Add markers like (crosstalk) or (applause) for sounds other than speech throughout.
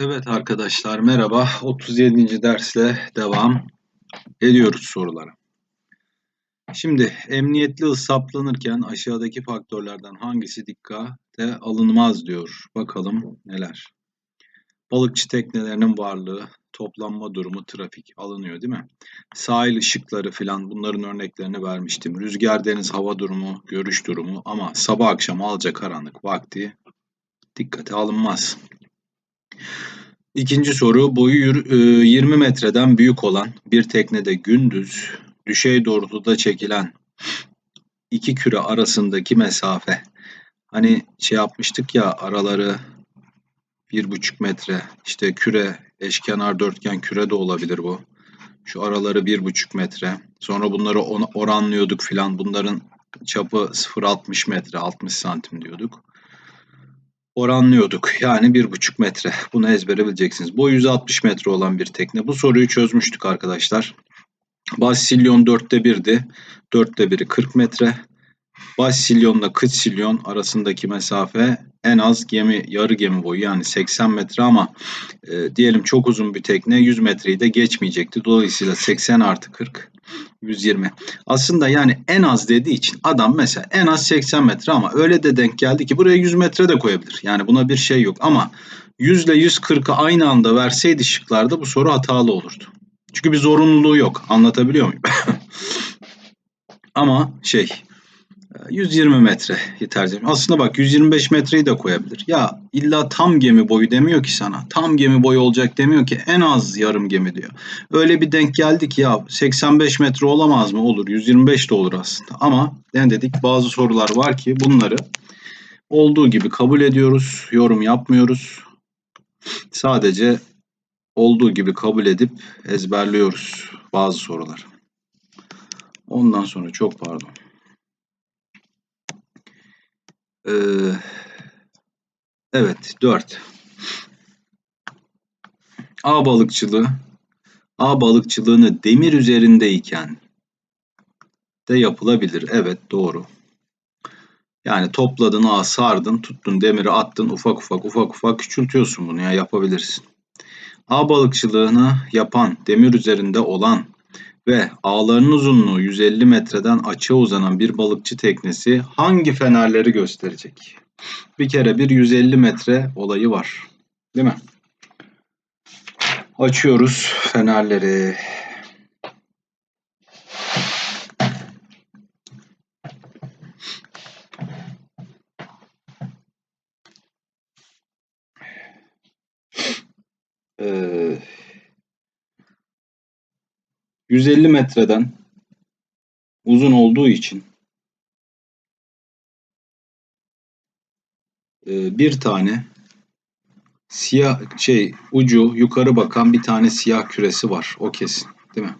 Evet arkadaşlar merhaba. 37. dersle devam ediyoruz sorulara. Şimdi emniyetli hız saplanırken aşağıdaki faktörlerden hangisi dikkate alınmaz diyor. Bakalım neler. Balıkçı teknelerinin varlığı, toplanma durumu, trafik alınıyor değil mi? Sahil ışıkları filan bunların örneklerini vermiştim. Rüzgar, deniz, hava durumu, görüş durumu ama sabah akşam alacakaranlık vakti dikkate alınmaz. İkinci soru boyu 20 e, metreden büyük olan bir teknede gündüz düşey doğrultuda çekilen iki küre arasındaki mesafe. Hani şey yapmıştık ya araları bir buçuk metre işte küre eşkenar dörtgen küre de olabilir bu. Şu araları bir buçuk metre. Sonra bunları oranlıyorduk filan. Bunların çapı 0.60 metre 60 santim diyorduk oranlıyorduk. Yani bir buçuk metre. Bunu ezbere bileceksiniz. Bu 160 metre olan bir tekne. Bu soruyu çözmüştük arkadaşlar. Basilyon dörtte 1'di. Dörtte biri 40 metre. Basilyonla silyon arasındaki mesafe en az gemi yarı gemi boyu yani 80 metre ama e, diyelim çok uzun bir tekne 100 metreyi de geçmeyecekti. Dolayısıyla 80 artı 40 120. Aslında yani en az dediği için adam mesela en az 80 metre ama öyle de denk geldi ki buraya 100 metre de koyabilir. Yani buna bir şey yok ama 100 ile 140'ı aynı anda verseydi şıklarda bu soru hatalı olurdu. Çünkü bir zorunluluğu yok. Anlatabiliyor muyum? (laughs) ama şey 120 metre tercih Aslında bak 125 metreyi de koyabilir. Ya illa tam gemi boyu demiyor ki sana. Tam gemi boyu olacak demiyor ki en az yarım gemi diyor. Öyle bir denk geldik ya 85 metre olamaz mı? Olur. 125 de olur aslında. Ama ne dedik bazı sorular var ki bunları olduğu gibi kabul ediyoruz. Yorum yapmıyoruz. Sadece olduğu gibi kabul edip ezberliyoruz bazı sorular. Ondan sonra çok pardon. Ee, evet 4. A balıkçılığı A balıkçılığını demir üzerindeyken de yapılabilir. Evet doğru. Yani topladın, ağa sardın, tuttun, demiri attın, ufak ufak ufak ufak küçültüyorsun bunu ya yapabilirsin. A balıkçılığını yapan, demir üzerinde olan ve ağlarının uzunluğu 150 metreden açığa uzanan bir balıkçı teknesi hangi fenerleri gösterecek? Bir kere bir 150 metre olayı var. Değil mi? Açıyoruz fenerleri. Ee, 150 metreden uzun olduğu için e, bir tane siyah şey ucu yukarı bakan bir tane siyah küresi var. O kesin, değil mi?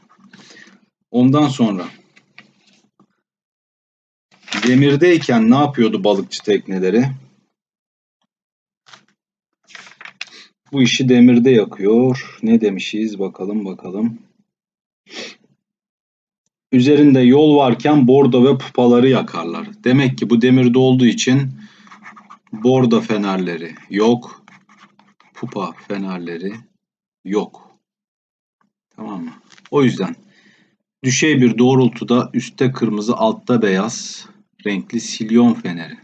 Ondan sonra demirdeyken ne yapıyordu balıkçı tekneleri? Bu işi demirde yakıyor. Ne demişiz bakalım bakalım. Üzerinde yol varken bordo ve pupaları yakarlar. Demek ki bu demirde olduğu için bordo fenerleri yok. Pupa fenerleri yok. Tamam mı? O yüzden düşey bir doğrultuda üstte kırmızı altta beyaz renkli silyon feneri.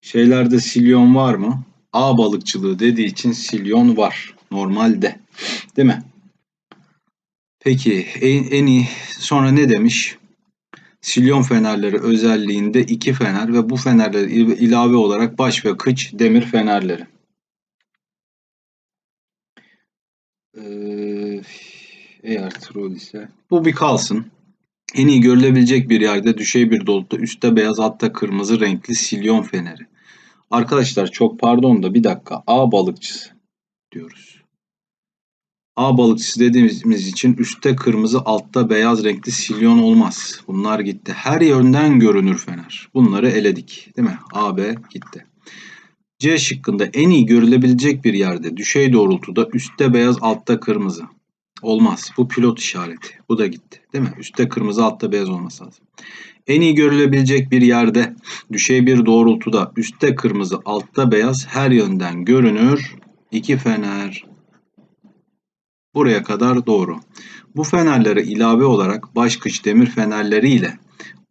Şeylerde silyon var mı? A balıkçılığı dediği için silyon var. Normalde. Değil mi? Peki en, iyi sonra ne demiş? Silyon fenerleri özelliğinde iki fener ve bu fenerler ilave olarak baş ve kıç demir fenerleri. Ee, eğer troll ise bu bir kalsın. En iyi görülebilecek bir yerde düşey bir doluta üstte beyaz altta kırmızı renkli silyon feneri. Arkadaşlar çok pardon da bir dakika A balıkçısı diyoruz. A balıkçısı dediğimiz için üstte kırmızı altta beyaz renkli silyon olmaz. Bunlar gitti. Her yönden görünür fener. Bunları eledik. Değil mi? A, B gitti. C şıkkında en iyi görülebilecek bir yerde düşey doğrultuda üstte beyaz altta kırmızı. Olmaz. Bu pilot işareti. Bu da gitti. Değil mi? Üstte kırmızı altta beyaz olması lazım. En iyi görülebilecek bir yerde düşey bir doğrultuda üstte kırmızı altta beyaz her yönden görünür. İki fener. Buraya kadar doğru. Bu fenerlere ilave olarak başkıç demir fenerleri ile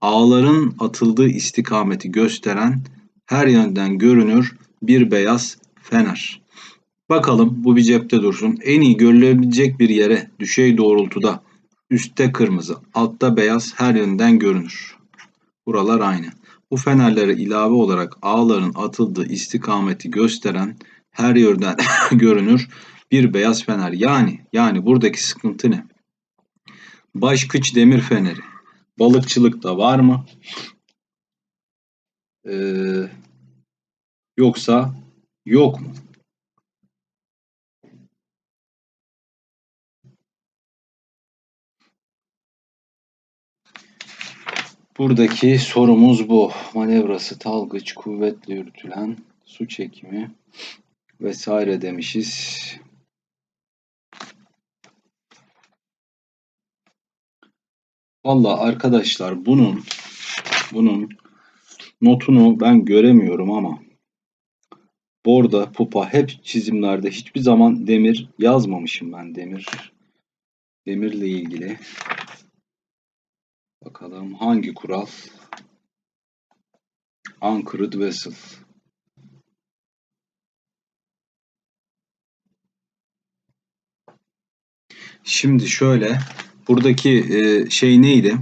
ağların atıldığı istikameti gösteren her yönden görünür bir beyaz fener. Bakalım bu bir cepte dursun. En iyi görülebilecek bir yere düşey doğrultuda üstte kırmızı, altta beyaz her yönden görünür. Buralar aynı. Bu fenerlere ilave olarak ağların atıldığı istikameti gösteren her yönden (laughs) görünür bir beyaz fener. Yani yani buradaki sıkıntı ne? Başkıç demir feneri. Balıkçılıkta var mı? Ee, yoksa yok mu? Buradaki sorumuz bu. Manevrası talgıç, kuvvetle yürütülen su çekimi vesaire demişiz. Valla arkadaşlar bunun bunun notunu ben göremiyorum ama Borda, pupa hep çizimlerde hiçbir zaman demir yazmamışım ben demir. Demirle ilgili. Bakalım hangi kural? Anchored vessel. Şimdi şöyle buradaki e, şey neydi?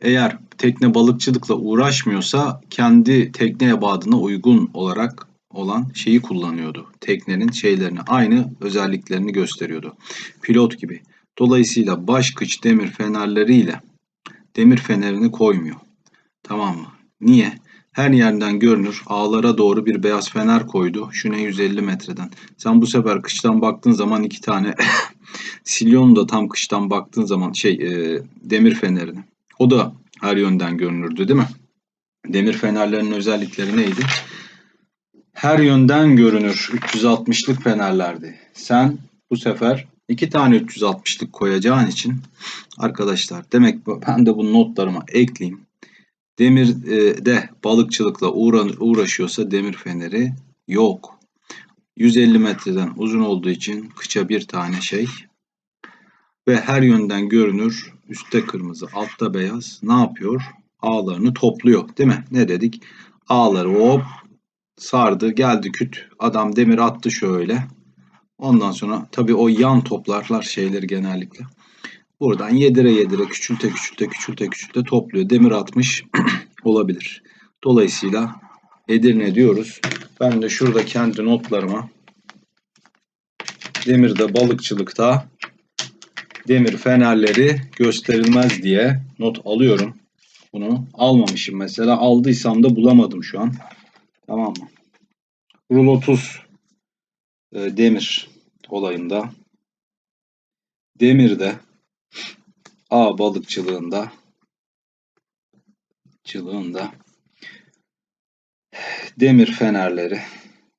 Eğer tekne balıkçılıkla uğraşmıyorsa kendi tekne ebadına uygun olarak olan şeyi kullanıyordu. Teknenin şeylerini aynı özelliklerini gösteriyordu. Pilot gibi. Dolayısıyla baş kıç demir fenerleriyle demir fenerini koymuyor. Tamam mı? Niye? Her yerden görünür. Ağlara doğru bir beyaz fener koydu. Şuna 150 metreden. Sen bu sefer kıştan baktığın zaman iki tane (laughs) Silyon da tam kıştan baktığın zaman şey e, demir fenerini. O da her yönden görünürdü değil mi? Demir fenerlerinin özellikleri neydi? Her yönden görünür 360'lık fenerlerdi. Sen bu sefer iki tane 360'lık koyacağın için arkadaşlar demek ben de bu notlarıma ekleyeyim. Demirde e, balıkçılıkla uğraşıyorsa demir feneri yok. 150 metreden uzun olduğu için kıça bir tane şey ve her yönden görünür. Üstte kırmızı, altta beyaz. Ne yapıyor? Ağlarını topluyor. Değil mi? Ne dedik? Ağları hop sardı, geldi küt. Adam demir attı şöyle. Ondan sonra tabii o yan toplarlar şeyleri genellikle. Buradan yedire yedire küçülte küçülte küçülte küçülte topluyor. Demir atmış (clears throat) olabilir. Dolayısıyla Edirne diyoruz. Ben de şurada kendi notlarıma demirde balıkçılıkta demir fenerleri gösterilmez diye not alıyorum. Bunu almamışım mesela. Aldıysam da bulamadım şu an. Tamam mı? Rulo tuz e, demir olayında demirde ağ balıkçılığında çılığında demir fenerleri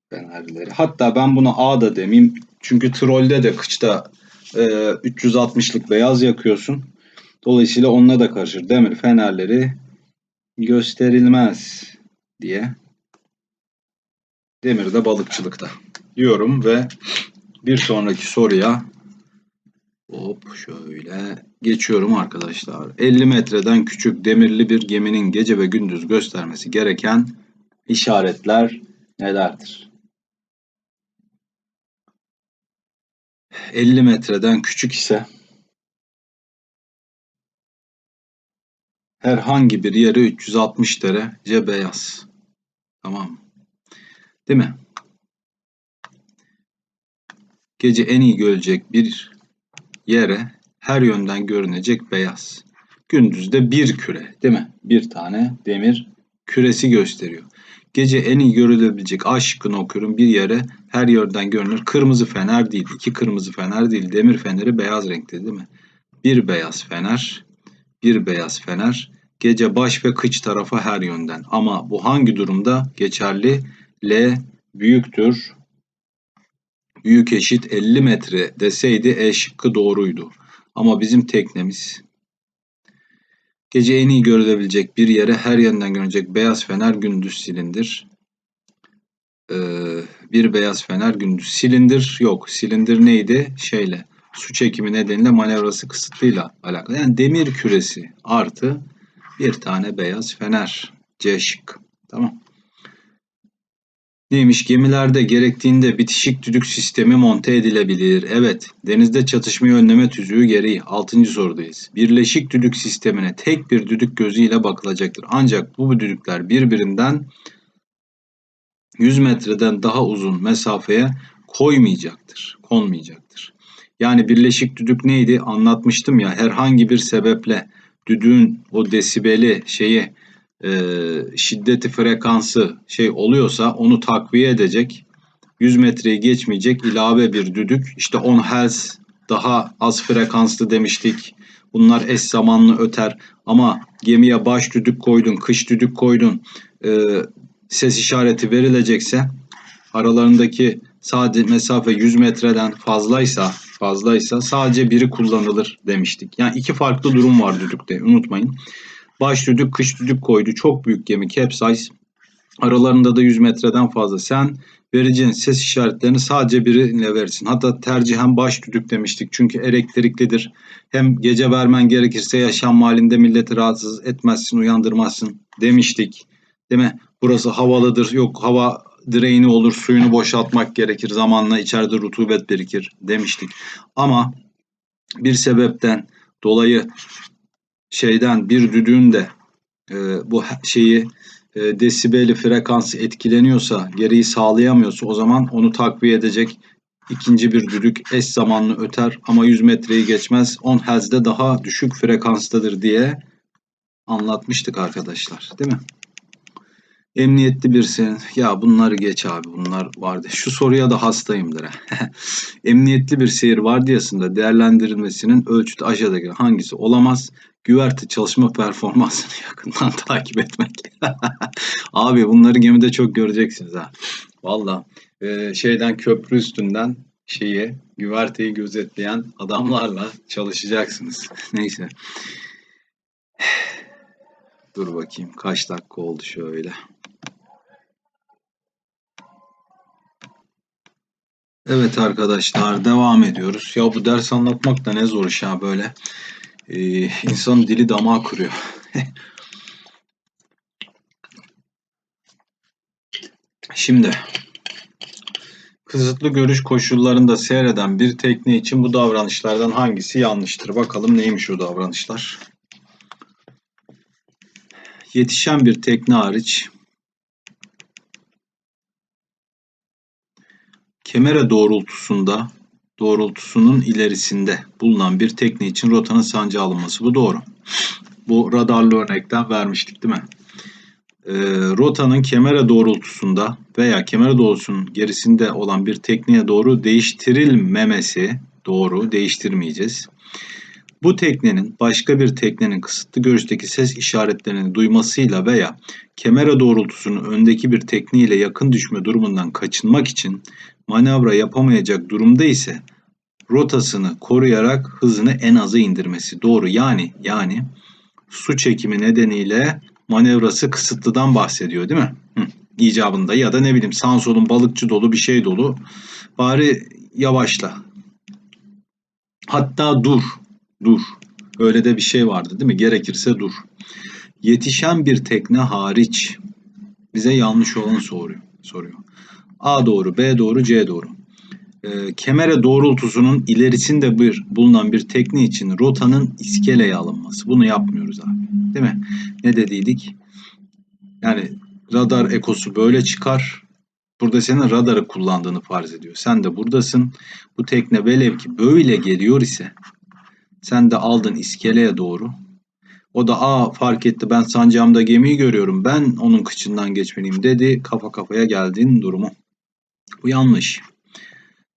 fenerleri. Hatta ben buna A da demeyeyim. Çünkü trolde de kıçta e, 360'lık beyaz yakıyorsun. Dolayısıyla onunla da karışır. Demir fenerleri gösterilmez diye. Demirde balıkçılıkta diyorum ve bir sonraki soruya hop şöyle geçiyorum arkadaşlar. 50 metreden küçük demirli bir geminin gece ve gündüz göstermesi gereken işaretler nelerdir? 50 metreden küçük ise herhangi bir yere 360 derece beyaz. Tamam Değil mi? Gece en iyi görecek bir yere her yönden görünecek beyaz. Gündüzde bir küre değil mi? Bir tane demir küresi gösteriyor. Gece en iyi görülebilecek A şıkkını okuyorum. Bir yere her yerden görünür. Kırmızı fener değil. iki kırmızı fener değil. Demir feneri beyaz renkte değil mi? Bir beyaz fener. Bir beyaz fener. Gece baş ve kıç tarafa her yönden. Ama bu hangi durumda geçerli? L büyüktür. Büyük eşit 50 metre deseydi E şıkkı doğruydu. Ama bizim teknemiz gece en iyi görülebilecek bir yere her yandan görünecek beyaz fener gündüz silindir. Ee, bir beyaz fener gündüz silindir yok. Silindir neydi? Şeyle su çekimi nedeniyle manevrası kısıtlıyla alakalı. Yani demir küresi artı bir tane beyaz fener. C şık. Tamam. Neymiş? Gemilerde gerektiğinde bitişik düdük sistemi monte edilebilir. Evet. Denizde çatışmayı önleme tüzüğü gereği. 6. sorudayız. Birleşik düdük sistemine tek bir düdük gözüyle bakılacaktır. Ancak bu düdükler birbirinden 100 metreden daha uzun mesafeye koymayacaktır. Konmayacaktır. Yani birleşik düdük neydi? Anlatmıştım ya. Herhangi bir sebeple düdüğün o desibeli şeyi e, şiddeti frekansı şey oluyorsa onu takviye edecek 100 metreyi geçmeyecek ilave bir düdük işte 10 Hz daha az frekanslı demiştik bunlar eş zamanlı öter ama gemiye baş düdük koydun kış düdük koydun e, ses işareti verilecekse aralarındaki sadece mesafe 100 metreden fazlaysa fazlaysa sadece biri kullanılır demiştik. Yani iki farklı durum var düdükte unutmayın. Baş düdük, kış düdük koydu. Çok büyük gemi capsize. Aralarında da 100 metreden fazla. Sen vereceğin ses işaretlerini sadece birine verirsin. Hatta tercihen baş düdük demiştik. Çünkü elektriklidir. Hem gece vermen gerekirse yaşam halinde milleti rahatsız etmezsin, uyandırmazsın demiştik. Değil mi? Burası havalıdır. Yok hava direğini olur, suyunu boşaltmak gerekir. Zamanla içeride rutubet birikir demiştik. Ama bir sebepten dolayı şeyden bir düdüğün de e, bu şeyi e, desibeli frekansı etkileniyorsa, gereği sağlayamıyorsa o zaman onu takviye edecek ikinci bir düdük eş zamanlı öter ama 100 metreyi geçmez. 10 Hz'de daha düşük frekanstadır diye anlatmıştık arkadaşlar. Değil mi? Emniyetli bir senin. Ya bunları geç abi bunlar vardı. Şu soruya da hastayımdır. (laughs) Emniyetli bir seyir vardiyasında değerlendirilmesinin ölçüt aşağıdaki hangisi olamaz? Güverte çalışma performansını (laughs) yakından takip etmek. (laughs) abi bunları gemide çok göreceksiniz ha. Valla e, şeyden köprü üstünden şeyi güverteyi gözetleyen adamlarla çalışacaksınız. (laughs) Neyse. (sighs) Dur bakayım kaç dakika oldu şöyle. Evet arkadaşlar devam ediyoruz. Ya bu ders anlatmak da ne zor iş ya böyle. Ee, insanın dili damağı kuruyor. (laughs) Şimdi kısıtlı görüş koşullarında seyreden bir tekne için bu davranışlardan hangisi yanlıştır? Bakalım neymiş o davranışlar. Yetişen bir tekne hariç kemera doğrultusunda doğrultusunun ilerisinde bulunan bir tekne için rotanın sancı alınması. Bu doğru. Bu radarlı örnekten vermiştik değil mi? E, rotanın kemera doğrultusunda veya kemera doğrultusunun gerisinde olan bir tekneye doğru değiştirilmemesi doğru. Değiştirmeyeceğiz. Bu teknenin başka bir teknenin kısıtlı görüşteki ses işaretlerini duymasıyla veya kemera doğrultusunun öndeki bir tekne ile yakın düşme durumundan kaçınmak için manevra yapamayacak durumda ise rotasını koruyarak hızını en aza indirmesi. Doğru yani yani su çekimi nedeniyle manevrası kısıtlıdan bahsediyor değil mi? Hı, icabında ya da ne bileyim sağ solun balıkçı dolu bir şey dolu. Bari yavaşla. Hatta dur. Dur. Öyle de bir şey vardı değil mi? Gerekirse dur. Yetişen bir tekne hariç bize yanlış olanı soruyor. soruyor. A doğru, B doğru, C doğru. E, kemere doğrultusunun ilerisinde bir bulunan bir tekne için rotanın iskeleye alınması. Bunu yapmıyoruz abi. Değil mi? Ne dediydik? Yani radar ekosu böyle çıkar. Burada senin radarı kullandığını farz ediyor. Sen de buradasın. Bu tekne velev ki böyle geliyor ise sen de aldın iskeleye doğru. O da aa fark etti ben sancağımda gemiyi görüyorum. Ben onun kıçından geçmeliyim dedi. Kafa kafaya geldiğin durumu. Bu yanlış.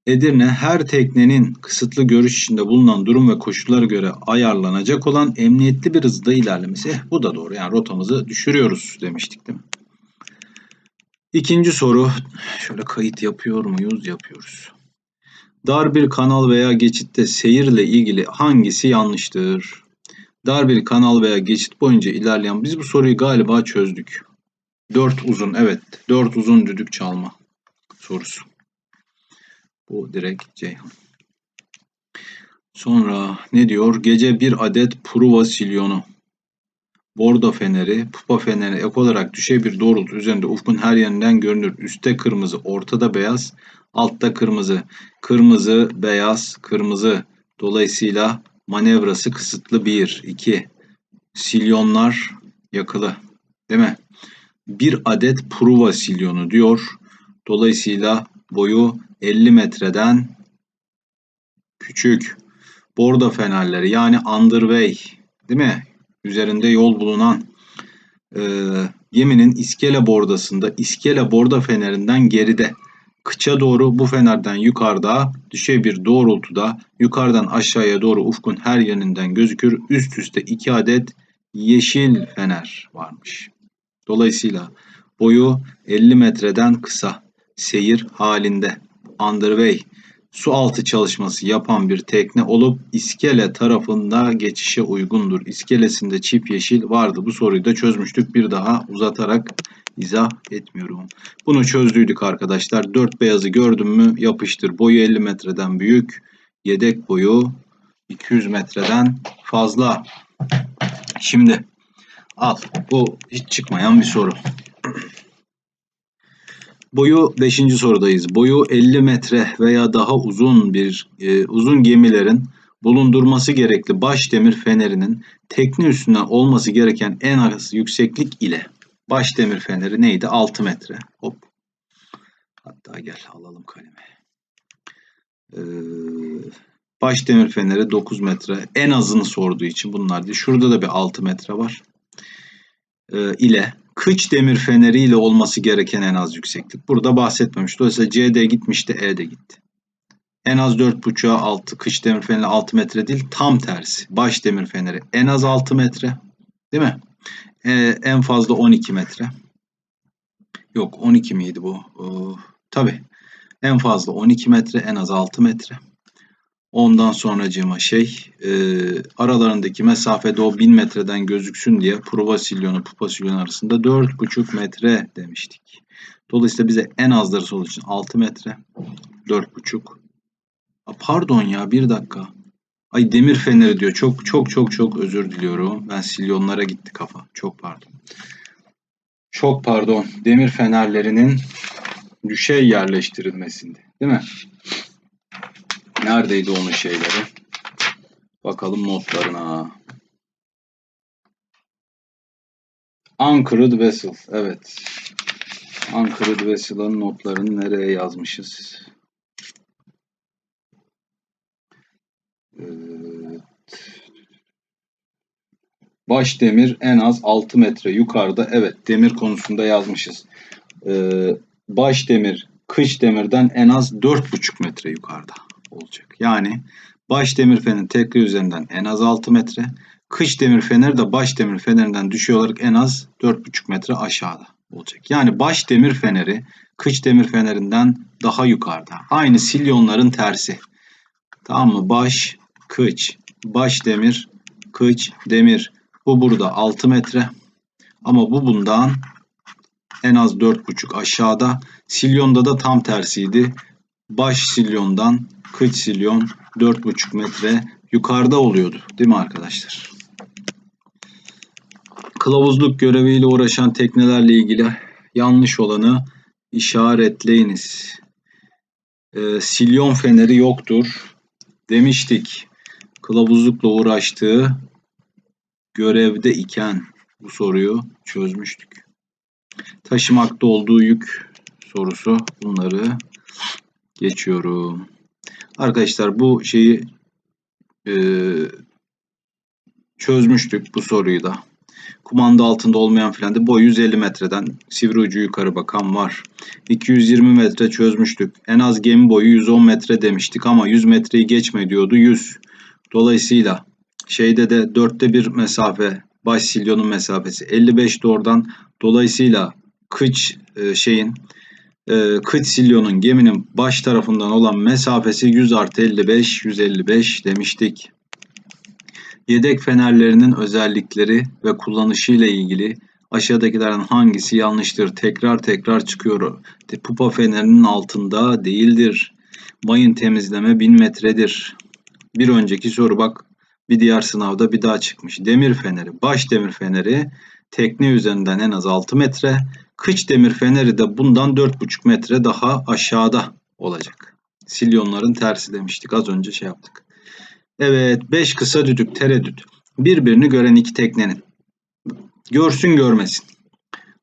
Edirne her teknenin kısıtlı görüş içinde bulunan durum ve koşullara göre ayarlanacak olan emniyetli bir hızda ilerlemesi. Eh, bu da doğru. Yani rotamızı düşürüyoruz demiştik değil mi? İkinci soru. Şöyle kayıt yapıyor muyuz? Yapıyoruz. Dar bir kanal veya geçitte seyirle ilgili hangisi yanlıştır? Dar bir kanal veya geçit boyunca ilerleyen biz bu soruyu galiba çözdük. Dört uzun evet. Dört uzun düdük çalma sorusu. Bu direkt Ceyhan. Sonra ne diyor? Gece bir adet Pruva silyonu. Bordo feneri, pupa feneri ek olarak düşey bir doğrultu üzerinde ufkun her yerinden görünür. Üste kırmızı, ortada beyaz, altta kırmızı. Kırmızı, beyaz, kırmızı. Dolayısıyla manevrası kısıtlı 1, 2. Silyonlar yakılı. Değil mi? Bir adet pruva silyonu diyor. Dolayısıyla boyu 50 metreden küçük. Bordo fenerleri yani underway değil mi? Üzerinde yol bulunan e, geminin iskele bordasında iskele borda fenerinden geride kıça doğru bu fenerden yukarıda düşey bir doğrultuda yukarıdan aşağıya doğru ufkun her yönünden gözükür. Üst üste iki adet yeşil fener varmış. Dolayısıyla boyu 50 metreden kısa seyir halinde underway su altı çalışması yapan bir tekne olup iskele tarafında geçişe uygundur. İskelesinde çip yeşil vardı. Bu soruyu da çözmüştük. Bir daha uzatarak izah etmiyorum. Bunu çözdüydük arkadaşlar. Dört beyazı gördün mü yapıştır. Boyu 50 metreden büyük. Yedek boyu 200 metreden fazla. Şimdi al. Bu hiç çıkmayan bir soru. Boyu 5. sorudayız. Boyu 50 metre veya daha uzun bir e, uzun gemilerin bulundurması gerekli baş demir fenerinin tekne üstüne olması gereken en az yükseklik ile baş demir feneri neydi? 6 metre. Hop. Hatta gel alalım kalemi. Ee, baş demir feneri 9 metre. En azını sorduğu için bunlar değil. Şurada da bir 6 metre var. Ee, ile kıç demir feneriyle olması gereken en az yükseklik. Burada bahsetmemiş. Dolayısıyla CD gitmişti, E de gitti. En az 4.5'a 6 kıç demir feneri 6 metre değil tam tersi. Baş demir feneri en az 6 metre. Değil mi? Ee, en fazla 12 metre. Yok 12 miydi bu? Ee, tabii. En fazla 12 metre en az 6 metre. Ondan sonracığıma şey e, aralarındaki mesafede o 1000 metreden gözüksün diye prova silyonu pupa silyonu arasında 4,5 metre demiştik. Dolayısıyla bize en azları sorduğu için 6 metre 4,5 Pardon ya bir dakika. Ay demir feneri diyor. Çok çok çok çok özür diliyorum. Ben silyonlara gitti kafa. Çok pardon. Çok pardon. Demir fenerlerinin düşey yerleştirilmesinde. Değil mi? Neredeydi onun şeyleri? Bakalım notlarına. Anchored Vessel. Evet. Anchored Vessel'ın notlarını nereye yazmışız? Evet. Baş demir en az 6 metre yukarıda. Evet demir konusunda yazmışız. Ee, baş demir kış demirden en az 4,5 metre yukarıda olacak. Yani baş demir fenerin tekrar üzerinden en az 6 metre. Kış demir feneri de baş demir fenerinden düşüyor olarak en az 4,5 metre aşağıda olacak. Yani baş demir feneri kış demir fenerinden daha yukarıda. Aynı silyonların tersi. Tamam mı? Baş, kıç, baş demir, kıç, demir. Bu burada 6 metre. Ama bu bundan en az 4,5 aşağıda. Silyonda da tam tersiydi. Baş silyondan kıç silyon 4,5 metre yukarıda oluyordu. Değil mi arkadaşlar? Kılavuzluk göreviyle uğraşan teknelerle ilgili yanlış olanı işaretleyiniz. Ee, silyon feneri yoktur demiştik. Kılavuzlukla uğraştığı görevde iken bu soruyu çözmüştük. Taşımakta olduğu yük sorusu bunları geçiyorum. Arkadaşlar bu şeyi e, çözmüştük bu soruyu da. Kumanda altında olmayan da boy 150 metreden sivri ucu yukarı bakan var. 220 metre çözmüştük. En az gemi boyu 110 metre demiştik ama 100 metreyi geçme diyordu 100. Dolayısıyla şeyde de dörtte bir mesafe baş silyonun mesafesi 55 doğrudan. Dolayısıyla kıç e, şeyin e, kıç silyonun geminin baş tarafından olan mesafesi 100 artı 55, 155 demiştik. Yedek fenerlerinin özellikleri ve kullanışı ile ilgili aşağıdakilerden hangisi yanlıştır? Tekrar tekrar çıkıyor. Pupa fenerinin altında değildir. Mayın temizleme 1000 metredir. Bir önceki soru bak bir diğer sınavda bir daha çıkmış. Demir feneri, baş demir feneri tekne üzerinden en az 6 metre. Kıç demir feneri de bundan 4,5 metre daha aşağıda olacak. Silyonların tersi demiştik. Az önce şey yaptık. Evet 5 kısa düdük tereddüt. Birbirini gören iki teknenin. Görsün görmesin.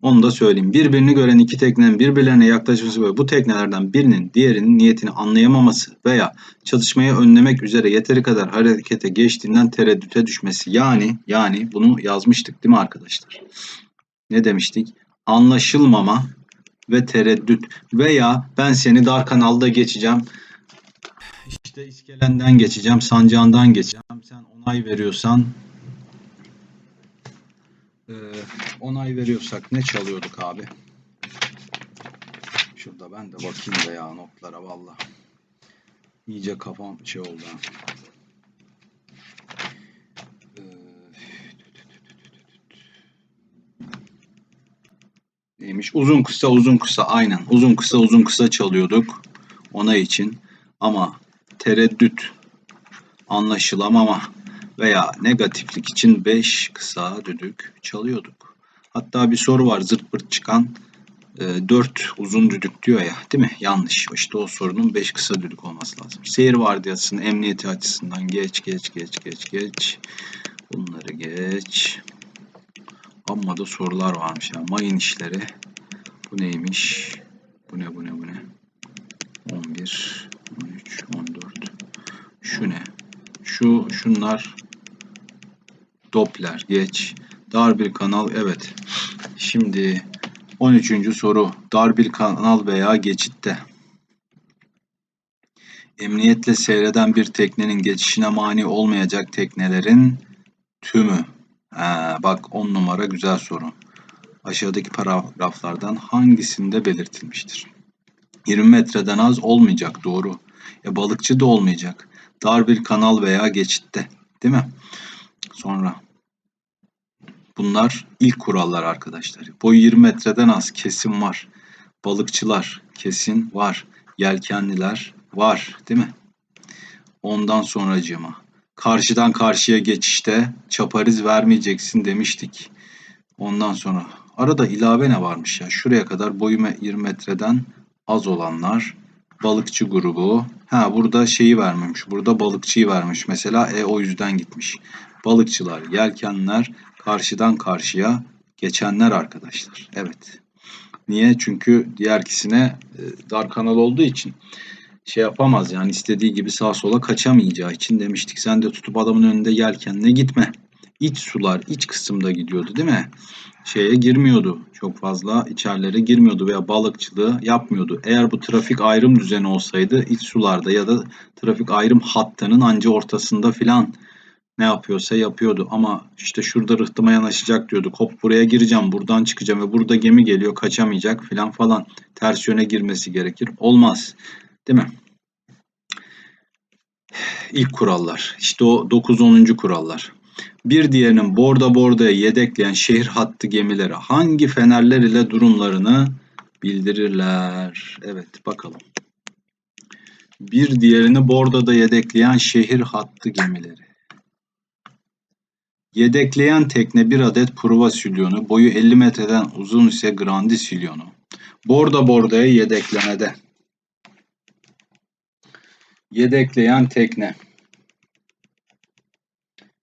Onu da söyleyeyim. Birbirini gören iki teknenin birbirlerine yaklaşması ve bu teknelerden birinin diğerinin niyetini anlayamaması veya çatışmayı önlemek üzere yeteri kadar harekete geçtiğinden tereddüte düşmesi. Yani yani bunu yazmıştık değil mi arkadaşlar? Ne demiştik? Anlaşılmama ve tereddüt veya ben seni dar kanalda geçeceğim. İşte iskelenden geçeceğim, sancağından geçeceğim. Sen onay veriyorsan ee, onay veriyorsak ne çalıyorduk abi? Şurada ben de bakayım da ya notlara valla. İyice kafam şey oldu. ha. Neymiş? Uzun kısa uzun kısa aynen. Uzun kısa uzun kısa çalıyorduk. Ona için. Ama tereddüt, anlaşılamama veya negatiflik için 5 kısa düdük çalıyorduk. Hatta bir soru var zırt pırt çıkan 4 uzun düdük diyor ya değil mi? Yanlış. İşte o sorunun 5 kısa düdük olması lazım. Seyir vardiyasının emniyeti açısından geç geç geç geç geç. Bunları geç. Amma da sorular varmış ya. Mayın işleri. Bu neymiş? Bu ne bu ne bu ne? 11, 13, 14. Şu ne? Şu şunlar Doppler geç. Dar bir kanal evet. Şimdi 13. soru. Dar bir kanal veya geçitte. Emniyetle seyreden bir teknenin geçişine mani olmayacak teknelerin tümü. Ha, bak 10 numara güzel soru. Aşağıdaki paragraflardan hangisinde belirtilmiştir? 20 metreden az olmayacak doğru. E balıkçı da olmayacak. Dar bir kanal veya geçitte. Değil mi? Sonra bunlar ilk kurallar arkadaşlar. Boyu 20 metreden az kesin var. Balıkçılar kesin var. Yelkenliler var değil mi? Ondan sonracığıma karşıdan karşıya geçişte çapariz vermeyeceksin demiştik. Ondan sonra arada ilave ne varmış ya? Şuraya kadar boyu 20 metreden az olanlar balıkçı grubu. Ha burada şeyi vermemiş. Burada balıkçıyı vermiş. Mesela e o yüzden gitmiş. Balıkçılar, yelkenler, karşıdan karşıya geçenler arkadaşlar. Evet. Niye? Çünkü diğer ikisine e, dar kanal olduğu için şey yapamaz yani istediği gibi sağa sola kaçamayacağı için demiştik. Sen de tutup adamın önünde yelkenle gitme. İç sular, iç kısımda gidiyordu değil mi? Şeye girmiyordu. Çok fazla içerilere girmiyordu veya balıkçılığı yapmıyordu. Eğer bu trafik ayrım düzeni olsaydı iç sularda ya da trafik ayrım hattının anca ortasında filan ne yapıyorsa yapıyordu. Ama işte şurada rıhtıma yanaşacak diyorduk. Hop buraya gireceğim, buradan çıkacağım ve burada gemi geliyor kaçamayacak filan falan. Ters yöne girmesi gerekir. Olmaz. Değil mi? İlk kurallar. İşte o 9-10. kurallar. Bir diğerinin borda bordaya yedekleyen şehir hattı gemileri hangi fenerler ile durumlarını bildirirler? Evet bakalım. Bir diğerini bordada yedekleyen şehir hattı gemileri. Yedekleyen tekne bir adet pruva silyonu, boyu 50 metreden uzun ise grandi silyonu. Borda bordaya yedeklemede. Yedekleyen tekne.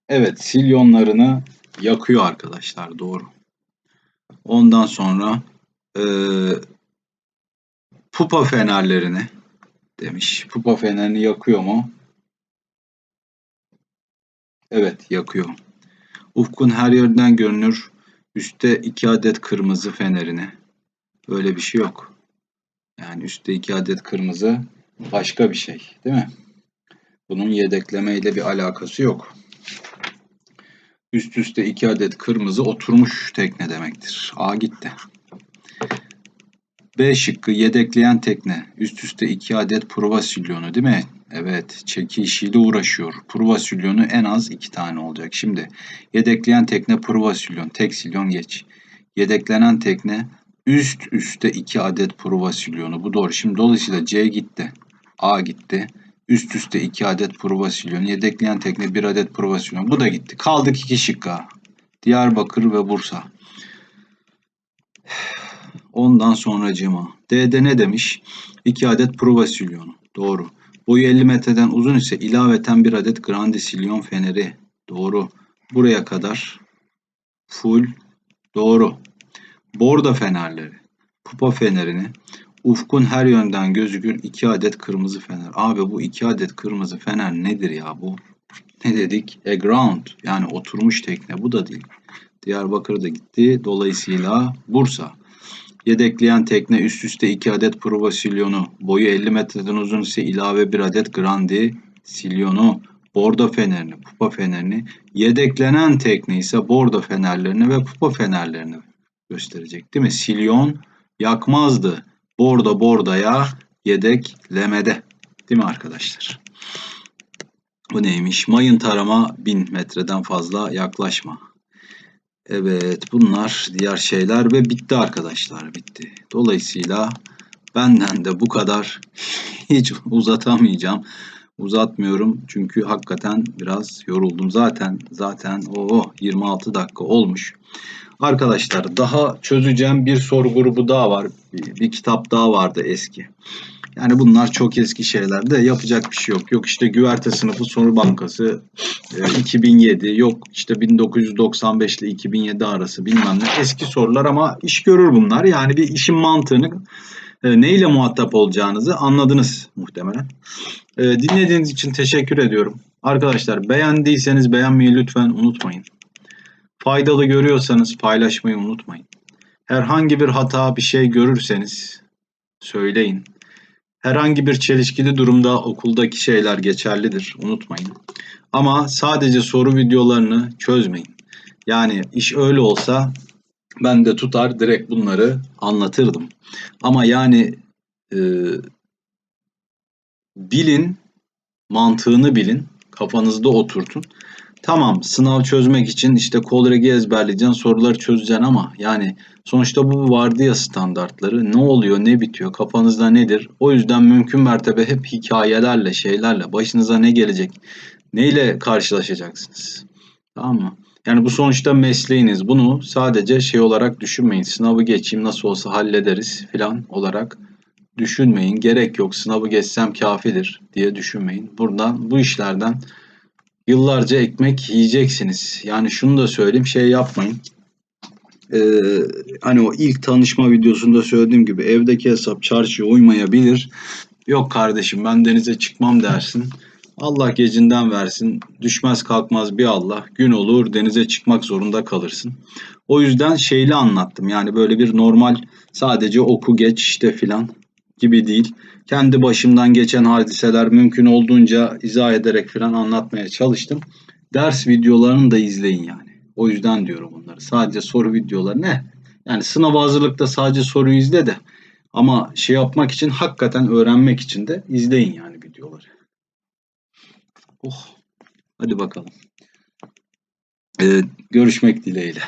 Evet, silyonlarını yakıyor arkadaşlar, doğru. Ondan sonra e, pupa fenerlerini demiş. Pupa fenerini yakıyor mu? Evet, yakıyor. Ufkun her yerinden görünür. Üstte iki adet kırmızı fenerini. Öyle bir şey yok. Yani üstte iki adet kırmızı başka bir şey, değil mi? Bunun yedekleme ile bir alakası yok. Üst üste iki adet kırmızı oturmuş tekne demektir. A gitti. B şıkkı yedekleyen tekne. Üst üste 2 adet provasilyonu değil mi? Evet. Çeki işiyle uğraşıyor. Provasilyonu en az 2 tane olacak. Şimdi yedekleyen tekne provasilyon. Tek silyon geç. Yedeklenen tekne üst üste 2 adet provasilyonu. Bu doğru. Şimdi dolayısıyla C gitti. A gitti. Üst üste 2 adet provasilyon. Yedekleyen tekne 1 adet provasilyon. Bu da gitti. Kaldık 2 şıkka. Diyarbakır ve Bursa. Ondan sonracığıma. D'de ne demiş? 2 adet provasilyonu. Doğru. Boyu 50 metreden uzun ise ilaveten bir adet grandisilyon feneri. Doğru. Buraya kadar full doğru. Borda fenerleri. Pupa fenerini ufkun her yönden gözükür 2 adet kırmızı fener. Abi bu 2 adet kırmızı fener nedir ya bu? Ne dedik? A ground yani oturmuş tekne bu da değil. Diyarbakır da gitti. Dolayısıyla Bursa. Yedekleyen tekne üst üste 2 adet provasilyonu, boyu 50 metreden uzun ise ilave 1 adet grandi silyonu, bordo fenerini, pupa fenerini, yedeklenen tekne ise bordo fenerlerini ve pupa fenerlerini gösterecek değil mi? Silyon yakmazdı. Bordo bordaya yedeklemede. Değil mi arkadaşlar? Bu neymiş? Mayın tarama 1000 metreden fazla yaklaşma. Evet bunlar diğer şeyler ve bitti arkadaşlar bitti. Dolayısıyla benden de bu kadar (laughs) hiç uzatamayacağım. Uzatmıyorum çünkü hakikaten biraz yoruldum. Zaten zaten o 26 dakika olmuş. Arkadaşlar daha çözeceğim bir soru grubu daha var. Bir, bir kitap daha vardı eski. Yani bunlar çok eski şeyler de yapacak bir şey yok. Yok işte güverte sınıfı soru bankası e, 2007 yok işte 1995 ile 2007 arası bilmem ne eski sorular ama iş görür bunlar. Yani bir işin mantığını e, neyle muhatap olacağınızı anladınız muhtemelen. E, dinlediğiniz için teşekkür ediyorum. Arkadaşlar beğendiyseniz beğenmeyi lütfen unutmayın. Faydalı görüyorsanız paylaşmayı unutmayın. Herhangi bir hata bir şey görürseniz söyleyin. Herhangi bir çelişkili durumda okuldaki şeyler geçerlidir. Unutmayın. Ama sadece soru videolarını çözmeyin. Yani iş öyle olsa ben de tutar direkt bunları anlatırdım. Ama yani e, bilin, mantığını bilin, kafanızda oturtun. Tamam sınav çözmek için işte Colreg'i ezberleyeceksin, soruları çözeceksin ama yani sonuçta bu vardiya standartları ne oluyor, ne bitiyor, kafanızda nedir? O yüzden mümkün mertebe hep hikayelerle, şeylerle, başınıza ne gelecek, neyle karşılaşacaksınız? Tamam mı? Yani bu sonuçta mesleğiniz. Bunu sadece şey olarak düşünmeyin. Sınavı geçeyim nasıl olsa hallederiz filan olarak düşünmeyin. Gerek yok sınavı geçsem kafidir diye düşünmeyin. Buradan bu işlerden yıllarca ekmek yiyeceksiniz. Yani şunu da söyleyeyim şey yapmayın. Ee, hani o ilk tanışma videosunda söylediğim gibi evdeki hesap çarşıya uymayabilir. Yok kardeşim ben denize çıkmam dersin. Allah gecinden versin. Düşmez kalkmaz bir Allah. Gün olur denize çıkmak zorunda kalırsın. O yüzden şeyli anlattım. Yani böyle bir normal sadece oku geç işte filan gibi değil. Kendi başımdan geçen hadiseler mümkün olduğunca izah ederek filan anlatmaya çalıştım. Ders videolarını da izleyin yani. O yüzden diyorum bunları. Sadece soru videoları ne? Yani sınav hazırlıkta sadece soruyu izle de ama şey yapmak için hakikaten öğrenmek için de izleyin yani videoları. Oh. Hadi bakalım. Ee, görüşmek dileğiyle.